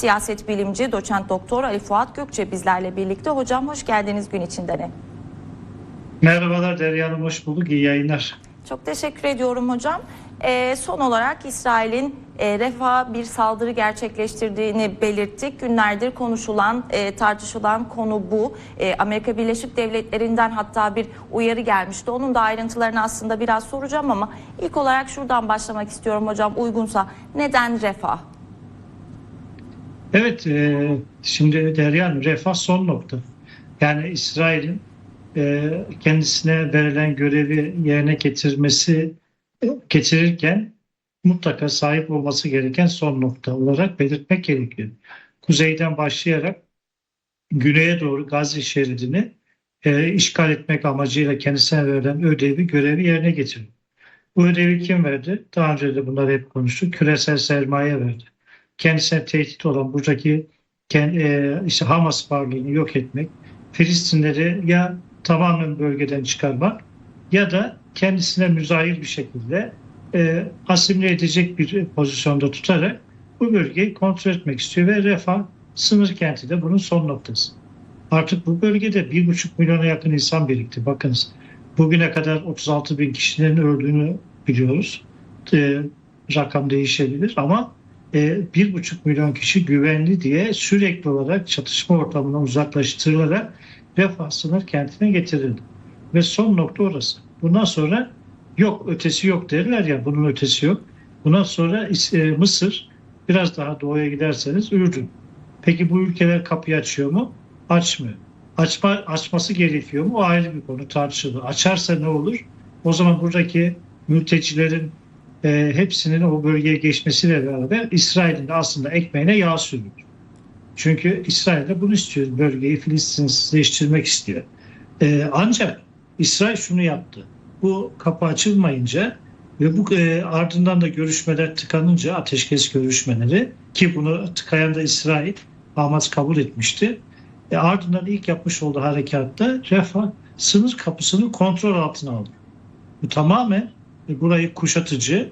siyaset bilimci doçent doktor Ali Fuat Gökçe bizlerle birlikte. Hocam hoş geldiniz gün içindene. Merhabalar Derya Hanım, hoş bulduk. İyi yayınlar. Çok teşekkür ediyorum hocam. Ee, son olarak İsrail'in e, Refah'a bir saldırı gerçekleştirdiğini belirttik. Günlerdir konuşulan, e, tartışılan konu bu. E, Amerika Birleşik Devletleri'nden hatta bir uyarı gelmişti. Onun da ayrıntılarını aslında biraz soracağım ama ilk olarak şuradan başlamak istiyorum hocam uygunsa. Neden Refah? Evet, e, şimdi Derya Hanım, refah son nokta. Yani İsrail'in e, kendisine verilen görevi yerine getirmesi getirirken mutlaka sahip olması gereken son nokta olarak belirtmek gerekiyor. Kuzeyden başlayarak güneye doğru Gazze şeridini e, işgal etmek amacıyla kendisine verilen ödevi, görevi yerine getiriyor. Bu ödevi kim verdi? Daha önce de bunları hep konuştuk. Küresel sermaye verdi. Kendisine tehdit olan buradaki e, işte Hamas varlığını yok etmek, Filistinleri ya tamamen bölgeden çıkarmak ya da kendisine müzahir bir şekilde e, asimile edecek bir pozisyonda tutarak bu bölgeyi kontrol etmek istiyor ve Refah sınır kenti de bunun son noktası. Artık bu bölgede 1,5 milyona yakın insan birikti. Bakınız bugüne kadar 36 bin kişinin öldüğünü biliyoruz. E, rakam değişebilir ama bir buçuk milyon kişi güvenli diye sürekli olarak çatışma ortamından uzaklaştırılarak refah sınır kentine getirildi. Ve son nokta orası. Bundan sonra yok ötesi yok derler ya bunun ötesi yok. Bundan sonra e, Mısır biraz daha doğuya giderseniz Ürdün. Peki bu ülkeler kapıyı açıyor mu? Açmıyor. Açma, açması gerekiyor mu? O ayrı bir konu tartışılır. Açarsa ne olur? O zaman buradaki mültecilerin e, hepsinin o bölgeye geçmesiyle beraber İsrail'in de aslında ekmeğine yağ sürüyor. Çünkü İsrail de bunu istiyor. Bölgeyi Filistinsizleştirmek istiyor. E, ancak İsrail şunu yaptı. Bu kapı açılmayınca ve bu e, ardından da görüşmeler tıkanınca ateşkes görüşmeleri ki bunu tıkayan da İsrail Hamas kabul etmişti. E, ardından ilk yapmış olduğu harekatta Refah sınır kapısını kontrol altına aldı. Bu tamamen burayı kuşatıcı,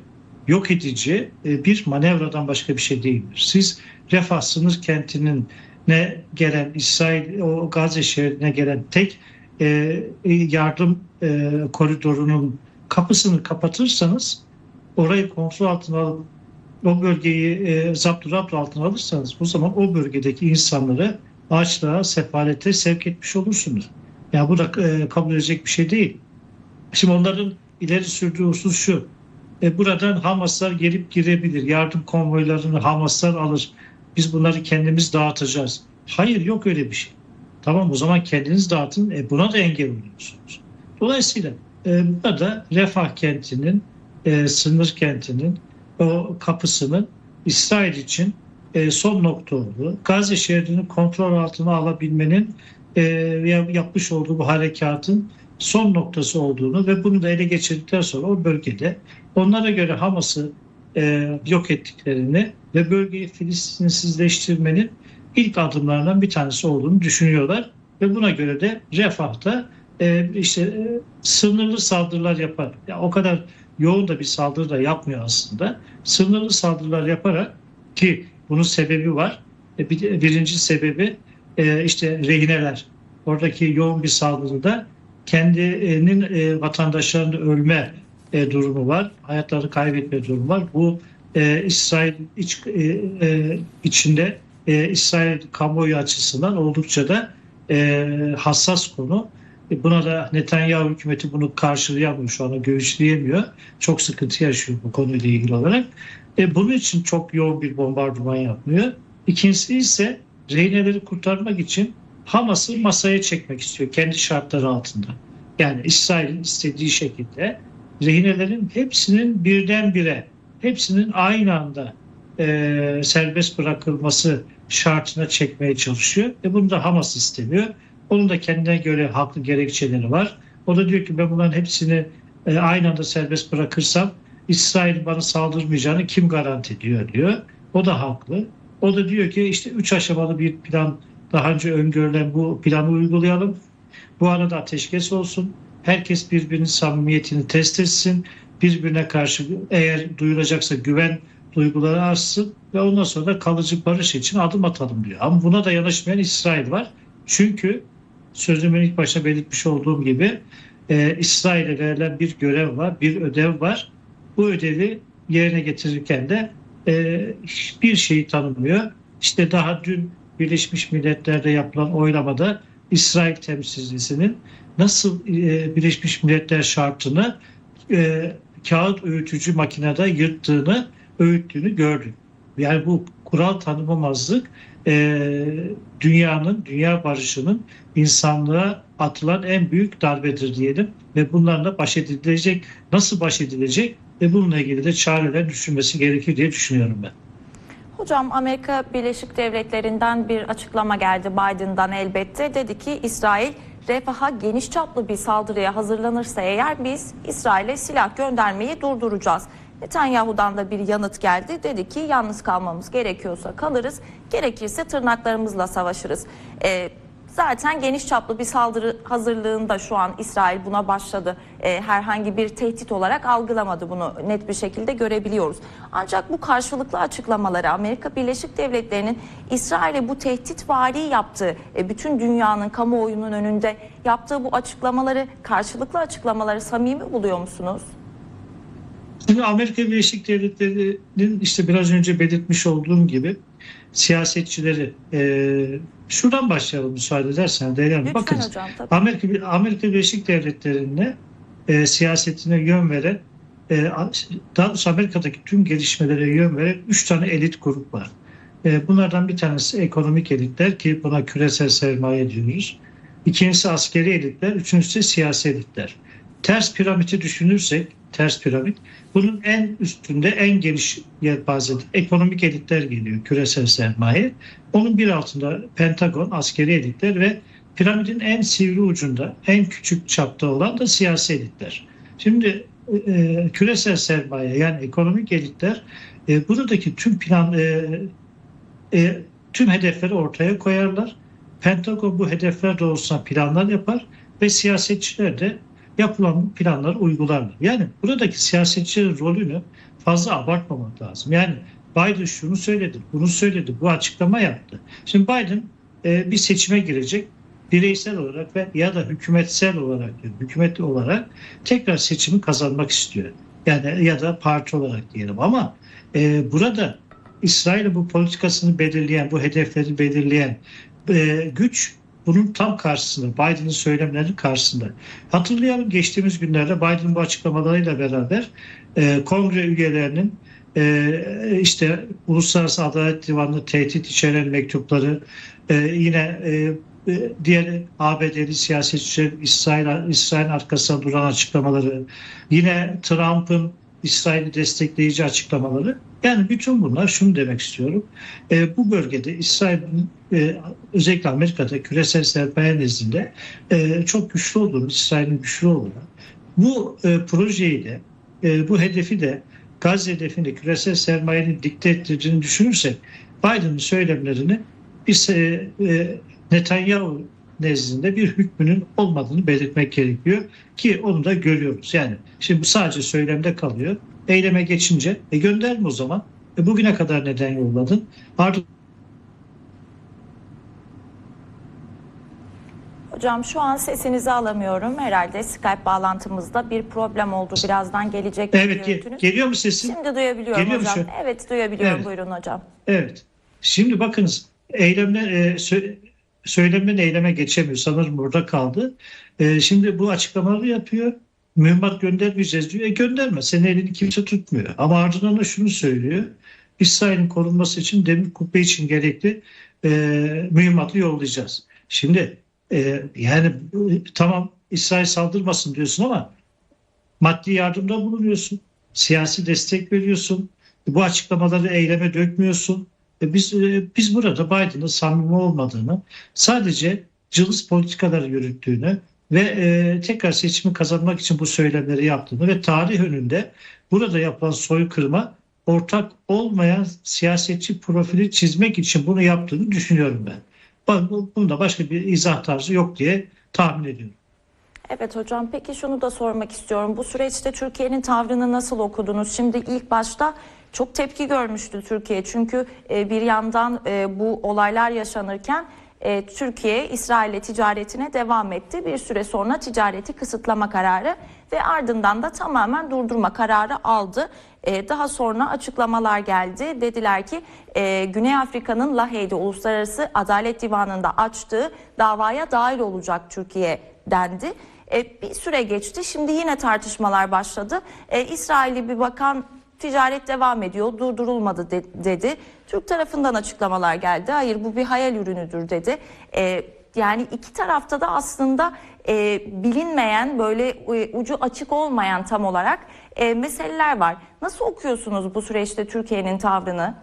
yok edici e, bir manevradan başka bir şey değildir. Siz Refah sınır kentinin ne gelen İsrail o Gazze şehrine gelen tek e, yardım koridorunun kapısını kapatırsanız orayı kontrol altına alıp o bölgeyi e, zapt altına alırsanız o zaman o bölgedeki insanları açlığa, sefalete sevk etmiş olursunuz. Yani bu da kabul edecek bir şey değil. Şimdi onların ileri sürdüğü husus şu. E, buradan Hamaslar gelip girebilir. Yardım konvoylarını Hamaslar alır. Biz bunları kendimiz dağıtacağız. Hayır yok öyle bir şey. Tamam o zaman kendiniz dağıtın. E, buna da engel oluyorsunuz. Dolayısıyla e, burada Refah kentinin, e, sınır kentinin o kapısının İsrail için e, son nokta olduğu, Gazze şehrini kontrol altına alabilmenin e, yapmış olduğu bu harekatın son noktası olduğunu ve bunu da ele geçirdikten sonra o bölgede onlara göre Hamas'ı e, yok ettiklerini ve bölgeyi Filistinsizleştirmenin ilk adımlarından bir tanesi olduğunu düşünüyorlar ve buna göre de Refah'ta e, işte e, sınırlı saldırılar yapar. Ya o kadar yoğun da bir saldırı da yapmıyor aslında. Sınırlı saldırılar yaparak ki bunun sebebi var. E, bir, birinci sebebi e, işte rehineler. Oradaki yoğun bir saldırıda kendinin e, vatandaşlarının ölme e, durumu var. Hayatları kaybetme durumu var. Bu e, İsrail iç, e, e, içinde e, İsrail kamuoyu açısından oldukça da e, hassas konu. E, buna da Netanyahu hükümeti bunu karşılayamıyor şu anda göğüsleyemiyor. Çok sıkıntı yaşıyor bu konuyla ilgili olarak. E, bunun için çok yoğun bir bombardıman yapmıyor. İkincisi ise rehineleri kurtarmak için Hamas'ı masaya çekmek istiyor kendi şartları altında. Yani İsrail'in istediği şekilde rehinelerin hepsinin birdenbire, hepsinin aynı anda e, serbest bırakılması şartına çekmeye çalışıyor. E bunu da Hamas istemiyor. Onun da kendine göre haklı gerekçeleri var. O da diyor ki ben bunların hepsini e, aynı anda serbest bırakırsam İsrail bana saldırmayacağını kim garanti ediyor diyor. O da haklı. O da diyor ki işte üç aşamalı bir plan daha önce öngörülen bu planı uygulayalım. Bu arada ateşkes olsun. Herkes birbirinin samimiyetini test etsin. Birbirine karşı eğer duyulacaksa güven duyguları artsın ve ondan sonra da kalıcı barış için adım atalım diyor. Ama buna da yanaşmayan İsrail var. Çünkü sözümün ilk başta belirtmiş olduğum gibi e, İsrail'e verilen bir görev var, bir ödev var. Bu ödevi yerine getirirken de e, hiçbir şeyi tanımıyor. İşte daha dün Birleşmiş Milletler'de yapılan oylamada İsrail temsilcisinin nasıl e, Birleşmiş Milletler şartını e, kağıt öğütücü makinede yırttığını, öğüttüğünü gördük. Yani bu kural tanımamazlık e, dünyanın, dünya barışının insanlığa atılan en büyük darbedir diyelim ve bunlarla baş edilecek, nasıl baş edilecek ve bununla ilgili de çareler düşünmesi gerekir diye düşünüyorum ben. Hocam Amerika Birleşik Devletleri'nden bir açıklama geldi Biden'dan elbette. Dedi ki İsrail refaha geniş çaplı bir saldırıya hazırlanırsa eğer biz İsrail'e silah göndermeyi durduracağız. Netanyahu'dan da bir yanıt geldi. Dedi ki yalnız kalmamız gerekiyorsa kalırız, gerekirse tırnaklarımızla savaşırız. Ee, Zaten geniş çaplı bir saldırı hazırlığında şu an İsrail buna başladı. Ee, herhangi bir tehdit olarak algılamadı bunu net bir şekilde görebiliyoruz. Ancak bu karşılıklı açıklamaları Amerika Birleşik Devletleri'nin İsrail'e bu tehditvari yaptığı, e, bütün dünyanın kamuoyunun önünde yaptığı bu açıklamaları, karşılıklı açıklamaları samimi buluyor musunuz? Şimdi Amerika Birleşik Devletleri'nin işte biraz önce belirtmiş olduğum gibi siyasetçileri e, şuradan başlayalım müsaade edersen Değerli Hanım. Bakın hocam tabii. Amerika, Amerika Birleşik Devletleri'ne e, siyasetine yön veren e, daha doğrusu Amerika'daki tüm gelişmelere yön veren üç tane elit grup var. E, bunlardan bir tanesi ekonomik elitler ki buna küresel sermaye diyoruz. İkincisi askeri elitler, üçüncüsü siyasi elitler. Ters piramidi düşünürsek, ters piramit, bunun en üstünde en geniş yelpazede ekonomik elitler geliyor, küresel sermaye. Onun bir altında Pentagon, askeri elitler ve piramidin en sivri ucunda, en küçük çapta olan da siyasi elitler. Şimdi e, küresel sermaye yani ekonomik elitler e, buradaki tüm plan e, e, tüm hedefleri ortaya koyarlar. Pentagon bu hedefler doğrultusunda planlar yapar ve siyasetçiler de yapılan planları uygularlar. Yani buradaki siyasetçilerin rolünü fazla abartmamak lazım. Yani Biden şunu söyledi, bunu söyledi, bu açıklama yaptı. Şimdi Biden e, bir seçime girecek bireysel olarak ve ya da hükümetsel olarak, hükümet olarak tekrar seçimi kazanmak istiyor. Yani ya da parti olarak diyelim ama e, burada İsrail'in bu politikasını belirleyen, bu hedefleri belirleyen e, güç bunun tam karşısında, Biden'ın söylemlerinin karşısında. Hatırlayalım geçtiğimiz günlerde Biden bu açıklamalarıyla beraber e, kongre üyelerinin e, işte Uluslararası Adalet Divanı'nı tehdit içeren mektupları, e, yine e, e, diğer ABD'li siyasetçilerin İsrail, İsrail'in arkasında duran açıklamaları, yine Trump'ın İsrail'i destekleyici açıklamaları. Yani bütün bunlar şunu demek istiyorum. E, bu bölgede İsrail'in e, özellikle Amerika'da küresel sermaye nezdinde e, çok güçlü olduğunu, İsrail'in güçlü olduğunu, bu e, projeyi de, e, bu hedefi de Gazze hedefini küresel sermayenin dikte ettirdiğini düşünürsek Biden'ın söylemlerini biz e, e, Netanyahu nezdinde bir hükmünün olmadığını belirtmek gerekiyor ki onu da görüyoruz. Yani şimdi bu sadece söylemde kalıyor. Eyleme geçince e gönderme o zaman. E bugüne kadar neden yolladın? Ardından Hocam şu an sesinizi alamıyorum. Herhalde Skype bağlantımızda bir problem oldu. Birazdan gelecek evet ge- geliyor mu sesim? Şimdi duyabiliyorum Geliyor mu hocam. şu- Evet duyabiliyorum. Evet. Buyurun hocam. Evet. Şimdi bakınız eylemle e, sö- söylemden eyleme geçemiyor. Sanırım burada kaldı. E, şimdi bu açıklamaları yapıyor. Mühimmat göndermeyeceğiz diyor. E gönderme. Senin elini kimse tutmuyor. Ama ardından da şunu söylüyor. İsrail'in korunması için demir kubbe için gerekli e, mühimmatı yollayacağız. Şimdi e, yani tamam İsrail saldırmasın diyorsun ama maddi yardımda bulunuyorsun. Siyasi destek veriyorsun. Bu açıklamaları eyleme dökmüyorsun. E Biz e, biz burada Biden'ın samimi olmadığını, sadece cılız politikaları yürüttüğünü ve e, tekrar seçimi kazanmak için bu söylemleri yaptığını ve tarih önünde burada yapılan soykırıma ortak olmayan siyasetçi profili çizmek için bunu yaptığını düşünüyorum ben. Bunda başka bir izah tarzı yok diye tahmin ediyorum. Evet hocam peki şunu da sormak istiyorum. Bu süreçte Türkiye'nin tavrını nasıl okudunuz? Şimdi ilk başta çok tepki görmüştü Türkiye. Çünkü e, bir yandan e, bu olaylar yaşanırken e, Türkiye İsrail'le ticaretine devam etti. Bir süre sonra ticareti kısıtlama kararı ve ardından da tamamen durdurma kararı aldı. Daha sonra açıklamalar geldi. Dediler ki Güney Afrika'nın Lahey'de Uluslararası Adalet Divanı'nda açtığı davaya dahil olacak Türkiye dendi. Bir süre geçti. Şimdi yine tartışmalar başladı. E, İsrail'i bir bakan ticaret devam ediyor, durdurulmadı de- dedi. Türk tarafından açıklamalar geldi. Hayır bu bir hayal ürünüdür dedi. E, yani iki tarafta da aslında e, bilinmeyen böyle e, ucu açık olmayan tam olarak e, meseleler var. Nasıl okuyorsunuz bu süreçte Türkiye'nin tavrını?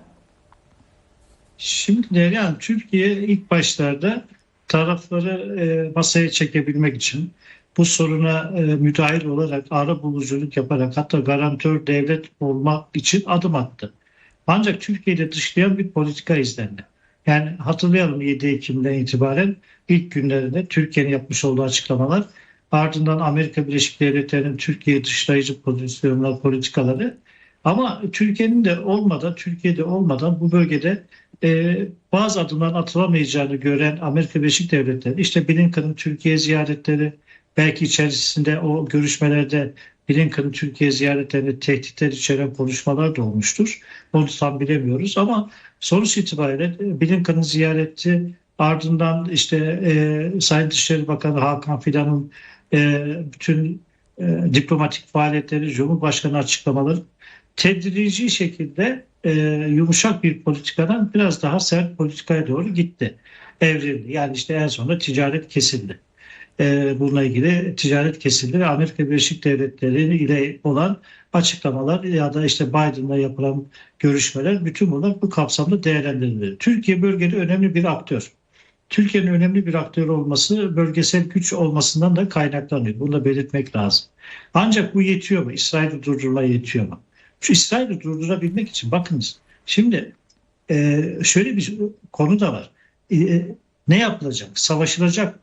Şimdi Deryan Türkiye ilk başlarda tarafları e, masaya çekebilmek için bu soruna e, müdahil olarak ara buluculuk yaparak hatta garantör devlet olmak için adım attı. Ancak Türkiye'de dışlayan bir politika izlendi. Yani hatırlayalım 7 Ekim'den itibaren ilk günlerinde Türkiye'nin yapmış olduğu açıklamalar ardından Amerika Birleşik Devletleri'nin Türkiye dışlayıcı pozisyonlar, politikaları ama Türkiye'nin de olmadan, Türkiye'de olmadan bu bölgede e, bazı adımların atılamayacağını gören Amerika Birleşik Devletleri, işte Blinken'ın Türkiye ziyaretleri, belki içerisinde o görüşmelerde Blinken'ın Türkiye ziyaretlerinde tehditler içeren konuşmalar da olmuştur. Onu tam bilemiyoruz ama sonuç itibariyle e, Blinken'ın ziyareti ardından işte e, Sayın Dışişleri Bakanı Hakan Fidan'ın e, bütün e, diplomatik faaliyetleri, Cumhurbaşkanı açıklamaları tedrici şekilde e, yumuşak bir politikadan biraz daha sert politikaya doğru gitti. Evrildi. Yani işte en sonunda ticaret kesildi. E, bununla ilgili ticaret kesildi Amerika Birleşik Devletleri ile olan açıklamalar ya da işte Biden'la yapılan görüşmeler bütün bunlar bu kapsamda değerlendirildi. Türkiye bölgede önemli bir aktör. Türkiye'nin önemli bir aktör olması bölgesel güç olmasından da kaynaklanıyor. Bunu da belirtmek lazım. Ancak bu yetiyor mu? İsrail'i durdurma yetiyor mu? Şu İsrail'i durdurabilmek için bakınız. Şimdi e, şöyle bir konu da var. E, ne yapılacak? Savaşılacak.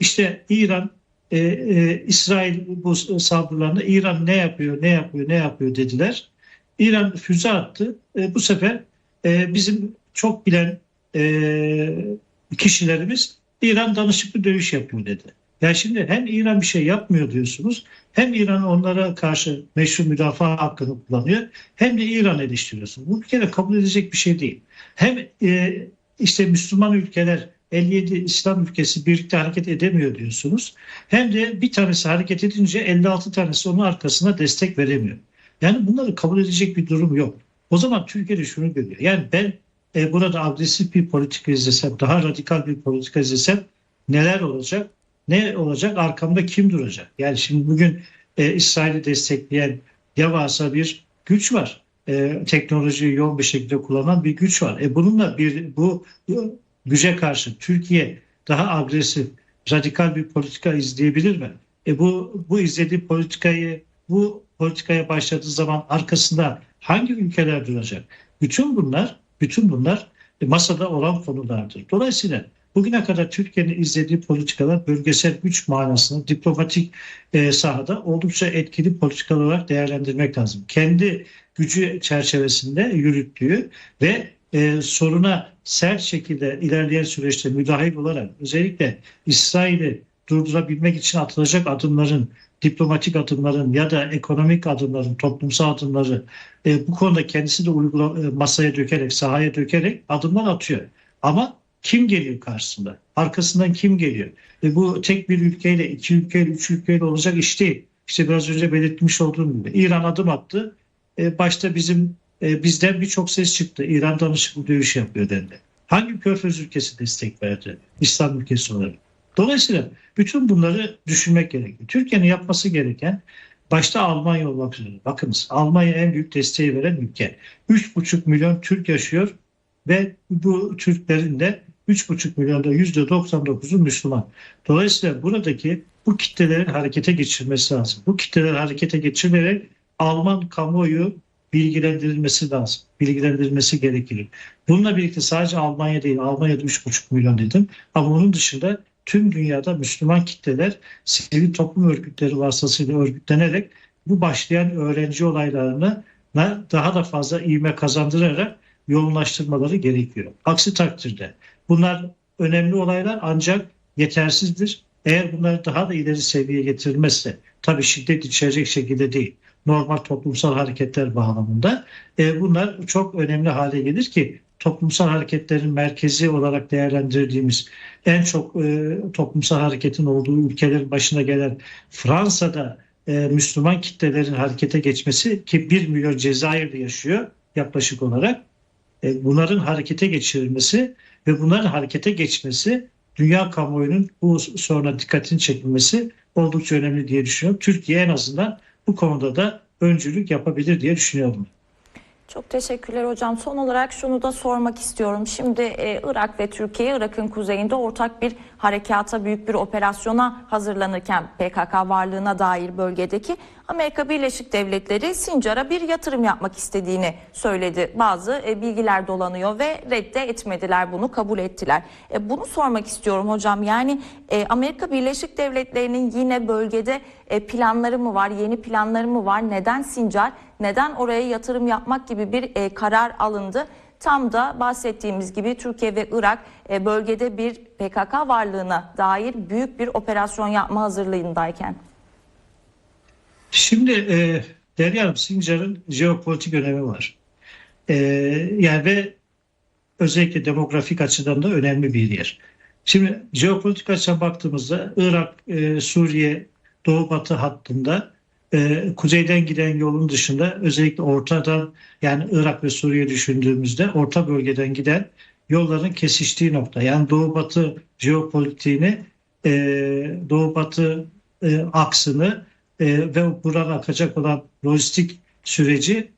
İşte İran, e, e, İsrail bu saldırılarında İran ne yapıyor, ne yapıyor, ne yapıyor dediler. İran füze attı. E, bu sefer e, bizim çok bilen e, kişilerimiz İran danışıklı dövüş yapıyor dedi. Ya şimdi hem İran bir şey yapmıyor diyorsunuz hem İran onlara karşı meşru müdafaa hakkını kullanıyor hem de İran eleştiriyorsunuz. Bu bir kere kabul edecek bir şey değil. Hem e, işte Müslüman ülkeler 57 İslam ülkesi birlikte hareket edemiyor diyorsunuz. Hem de bir tanesi hareket edince 56 tanesi onun arkasına destek veremiyor. Yani bunları kabul edecek bir durum yok. O zaman Türkiye'de şunu görüyor. Yani ben e, burada agresif bir politika izlesem, daha radikal bir politika izlesem neler olacak? Ne olacak? Arkamda kim duracak? Yani şimdi bugün e, İsrail'i destekleyen devasa bir güç var. E, teknolojiyi yoğun bir şekilde kullanan bir güç var. E, bununla bir bu, güce karşı Türkiye daha agresif, radikal bir politika izleyebilir mi? E, bu bu izlediği politikayı bu politikaya başladığı zaman arkasında hangi ülkeler duracak? Bütün bunlar bütün bunlar masada olan konulardır. Dolayısıyla bugüne kadar Türkiye'nin izlediği politikalar bölgesel güç manasında diplomatik e, sahada oldukça etkili politikalar olarak değerlendirmek lazım. Kendi gücü çerçevesinde yürüttüğü ve e, soruna sert şekilde ilerleyen süreçte müdahil olarak özellikle İsrail'i durdurabilmek için atılacak adımların diplomatik adımların ya da ekonomik adımların, toplumsal adımları e, bu konuda kendisi de uygula, e, masaya dökerek, sahaya dökerek adımlar atıyor. Ama kim geliyor karşısında? Arkasından kim geliyor? E, bu tek bir ülkeyle, iki ülkeyle, üç ülkeyle olacak iş değil. İşte biraz önce belirtmiş olduğum gibi İran adım attı. E, başta bizim e, bizden birçok ses çıktı. İran danışıklı dövüş yapıyor dendi. Hangi körfez ülkesi destek verdi? İslam ülkesi olarak. Dolayısıyla bütün bunları düşünmek gerekiyor. Türkiye'nin yapması gereken başta Almanya olmak üzere. Bakınız Almanya en büyük desteği veren ülke. 3,5 milyon Türk yaşıyor ve bu Türklerin de 3,5 milyonda %99'u Müslüman. Dolayısıyla buradaki bu kitlelerin harekete geçirmesi lazım. Bu kitleleri harekete geçirerek Alman kamuoyu bilgilendirilmesi lazım. Bilgilendirilmesi gerekir. Bununla birlikte sadece Almanya değil, Almanya'da 3,5 milyon dedim. Ama onun dışında tüm dünyada Müslüman kitleler sivil toplum örgütleri vasıtasıyla örgütlenerek bu başlayan öğrenci olaylarını daha da fazla ivme kazandırarak yoğunlaştırmaları gerekiyor. Aksi takdirde bunlar önemli olaylar ancak yetersizdir. Eğer bunları daha da ileri seviyeye getirilmezse, tabii şiddet içerecek şekilde değil, normal toplumsal hareketler bağlamında e, bunlar çok önemli hale gelir ki toplumsal hareketlerin merkezi olarak değerlendirdiğimiz en çok e, toplumsal hareketin olduğu ülkelerin başına gelen Fransa'da e, Müslüman kitlelerin harekete geçmesi ki 1 milyon Cezayir'de yaşıyor yaklaşık olarak e, bunların harekete geçirilmesi ve bunların harekete geçmesi dünya kamuoyunun bu soruna dikkatini çekilmesi oldukça önemli diye düşünüyorum. Türkiye en azından bu konuda da öncülük yapabilir diye düşünüyorum. Çok teşekkürler hocam. Son olarak şunu da sormak istiyorum. Şimdi e, Irak ve Türkiye, Irak'ın kuzeyinde ortak bir harekata, büyük bir operasyona hazırlanırken PKK varlığına dair bölgedeki Amerika Birleşik Devletleri Sincar'a bir yatırım yapmak istediğini söyledi. Bazı e, bilgiler dolanıyor ve redde etmediler bunu, kabul ettiler. E, bunu sormak istiyorum hocam. Yani e, Amerika Birleşik Devletleri'nin yine bölgede planları mı var, yeni planları mı var? Neden Sincar? Neden oraya yatırım yapmak gibi bir karar alındı? Tam da bahsettiğimiz gibi Türkiye ve Irak e, bölgede bir PKK varlığına dair büyük bir operasyon yapma hazırlığındayken. Şimdi e, Derya Hanım, Sincar'ın jeopolitik önemi var. E, yani ve özellikle demografik açıdan da önemli bir yer. Şimdi jeopolitik açıdan baktığımızda Irak, e, Suriye, Doğu Batı hattında e, kuzeyden giden yolun dışında özellikle ortadan yani Irak ve Suriye düşündüğümüzde orta bölgeden giden yolların kesiştiği nokta. Yani Doğu Batı jeopolitiğini, e, Doğu Batı e, aksını ve buradan akacak olan lojistik süreci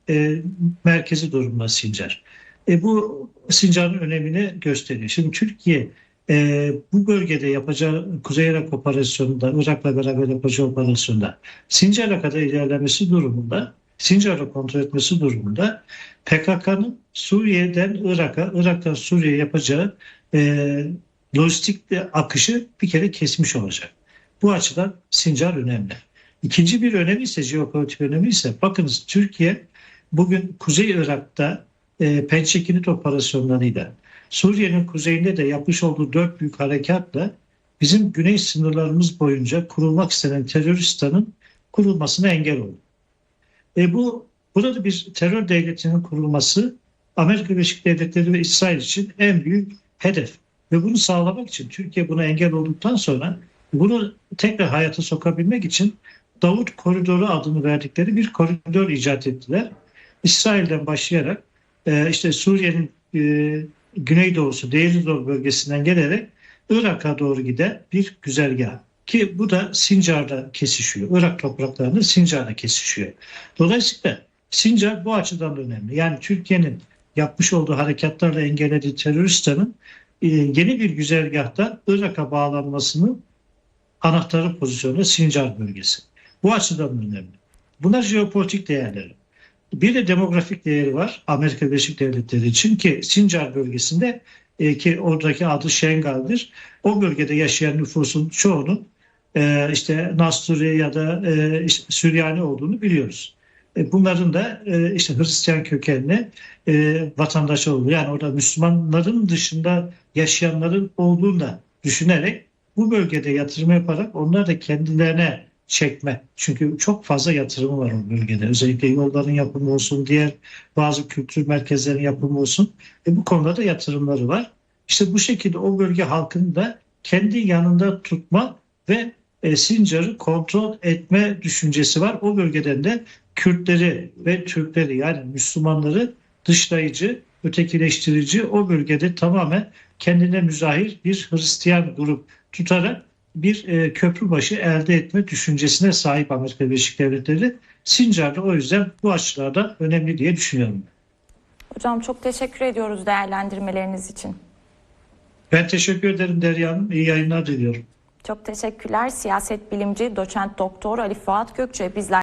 merkezi durumda Sincar. E, bu Sincar'ın önemini gösteriyor. Şimdi Türkiye e, bu bölgede yapacağı Kuzey Irak operasyonunda, Irak'la beraber yapacağı operasyonda Sincar'a kadar ilerlemesi durumunda, Sincar'ı kontrol etmesi durumunda PKK'nın Suriye'den Irak'a, Irak'tan Suriye'ye yapacağı e, lojistik akışı bir kere kesmiş olacak. Bu açıdan Sincar önemli. İkinci bir önemi ise jeopolitik önemi ise bakınız Türkiye bugün Kuzey Irak'ta e, Pençekinit operasyonlarıyla Suriye'nin kuzeyinde de yapmış olduğu dört büyük harekatla bizim güney sınırlarımız boyunca kurulmak istenen teröristanın kurulmasına engel oldu. E bu burada bir terör devletinin kurulması Amerika Birleşik Devletleri ve İsrail için en büyük hedef. Ve bunu sağlamak için Türkiye buna engel olduktan sonra bunu tekrar hayata sokabilmek için Davut Koridoru adını verdikleri bir koridor icat ettiler. İsrail'den başlayarak e, işte Suriye'nin e, güneydoğusu, Deir bölgesinden gelerek Irak'a doğru giden bir güzergah. Ki bu da Sincar'da kesişiyor. Irak topraklarında Sincar'da kesişiyor. Dolayısıyla Sincar bu açıdan da önemli. Yani Türkiye'nin yapmış olduğu harekatlarla engellediği teröristlerin yeni bir güzergahtan Irak'a bağlanmasının anahtarı pozisyonu Sincar bölgesi. Bu açıdan önemli. Bunlar jeopolitik değerleri. Bir de demografik değeri var Amerika Birleşik Devletleri için ki Sincar bölgesinde e, ki oradaki adı Şengal'dir. O bölgede yaşayan nüfusun çoğunun e, işte Nasturi ya da e, işte Süryani olduğunu biliyoruz. E, bunların da e, işte Hristiyan kökenli e, vatandaş olduğu yani orada Müslümanların dışında yaşayanların olduğunu da düşünerek bu bölgede yatırım yaparak onlar da kendilerine çekme. Çünkü çok fazla yatırımı var o bölgede. Özellikle yolların yapımı olsun, diğer bazı kültür merkezlerin yapımı olsun. E bu konuda da yatırımları var. İşte bu şekilde o bölge halkını da kendi yanında tutma ve e, Sincar'ı kontrol etme düşüncesi var. O bölgeden de Kürtleri ve Türkleri yani Müslümanları dışlayıcı, ötekileştirici o bölgede tamamen kendine müzahir bir Hristiyan grup tutarak bir e, köprü başı elde etme düşüncesine sahip Amerika Birleşik Devletleri. Sincar da o yüzden bu açılarda önemli diye düşünüyorum. Hocam çok teşekkür ediyoruz değerlendirmeleriniz için. Ben teşekkür ederim Derya Hanım. İyi yayınlar diliyorum. Çok teşekkürler. Siyaset bilimci doçent doktor Ali Fuat Gökçe bizler